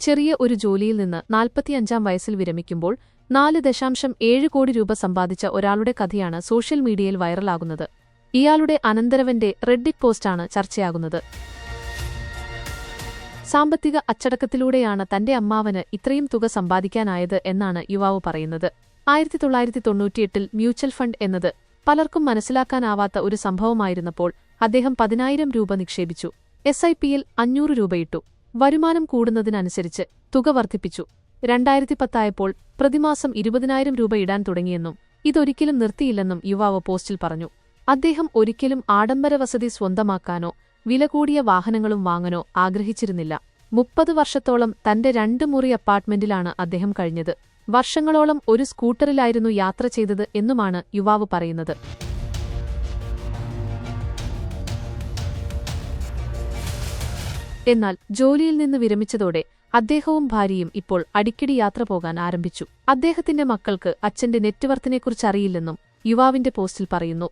ചെറിയ ഒരു ജോലിയിൽ നിന്ന് നാൽപ്പത്തിയഞ്ചാം വയസ്സിൽ വിരമിക്കുമ്പോൾ നാല് ദശാംശം ഏഴ് കോടി രൂപ സമ്പാദിച്ച ഒരാളുടെ കഥയാണ് സോഷ്യൽ മീഡിയയിൽ വൈറലാകുന്നത്. ഇയാളുടെ അനന്തരവന്റെ റെഡ്ഡിറ്റ് പോസ്റ്റാണ് ചർച്ചയാകുന്നത്. സാമ്പത്തിക അച്ചടക്കത്തിലൂടെയാണ് തന്റെ അമ്മാവന് ഇത്രയും തുക സമ്പാദിക്കാനായത് എന്നാണ് യുവാവ് പറയുന്നത്. ആയിരത്തി തൊള്ളായിരത്തി തൊണ്ണൂറ്റിയെട്ടിൽ മ്യൂച്വൽ ഫണ്ട് എന്നത് പലർക്കും മനസ്സിലാക്കാനാവാത്ത ഒരു സംഭവമായിരുന്നപ്പോൾ അദ്ദേഹം പതിനായിരം രൂപ നിക്ഷേപിച്ചു. എസ് ഐ പിയിൽ അഞ്ഞൂറ് രൂപയിട്ടു. വരുമാനം കൂടുന്നതിനനുസരിച്ച് തുക വർദ്ധിപ്പിച്ചു. രണ്ടായിരത്തി പത്തായപ്പോൾ പ്രതിമാസം ഇരുപതിനായിരം രൂപ ഇടാൻ തുടങ്ങിയെന്നും ഇതൊരിക്കലും നിർത്തിയില്ലെന്നും യുവാവ് പോസ്റ്റിൽ പറഞ്ഞു. അദ്ദേഹം ഒരിക്കലും ആഡംബര വസതി സ്വന്തമാക്കാനോ വില കൂടിയ വാഹനങ്ങളും വാങ്ങാനോ ആഗ്രഹിച്ചിരുന്നില്ല. മുപ്പത് വർഷത്തോളം തന്റെ രണ്ട് മുറി അപ്പാർട്ട്മെന്റിലാണ് അദ്ദേഹം കഴിഞ്ഞത്. വർഷങ്ങളോളം ഒരു സ്കൂട്ടറിലായിരുന്നു യാത്ര ചെയ്തത് എന്നുമാണ് യുവാവ് പറയുന്നത്. എന്നാൽ ജോലിയിൽ നിന്ന് വിരമിച്ചതോടെ അദ്ദേഹവും ഭാര്യയും ഇപ്പോൾ അടിക്കടി യാത്ര പോകാൻ ആരംഭിച്ചു. അദ്ദേഹത്തിന്റെ മക്കൾക്ക് അച്ഛന്റെ നെറ്റ്വർത്തിനെക്കുറിച്ചറിയില്ലെന്നും യുവാവിന്റെ പോസ്റ്റിൽ പറയുന്നു.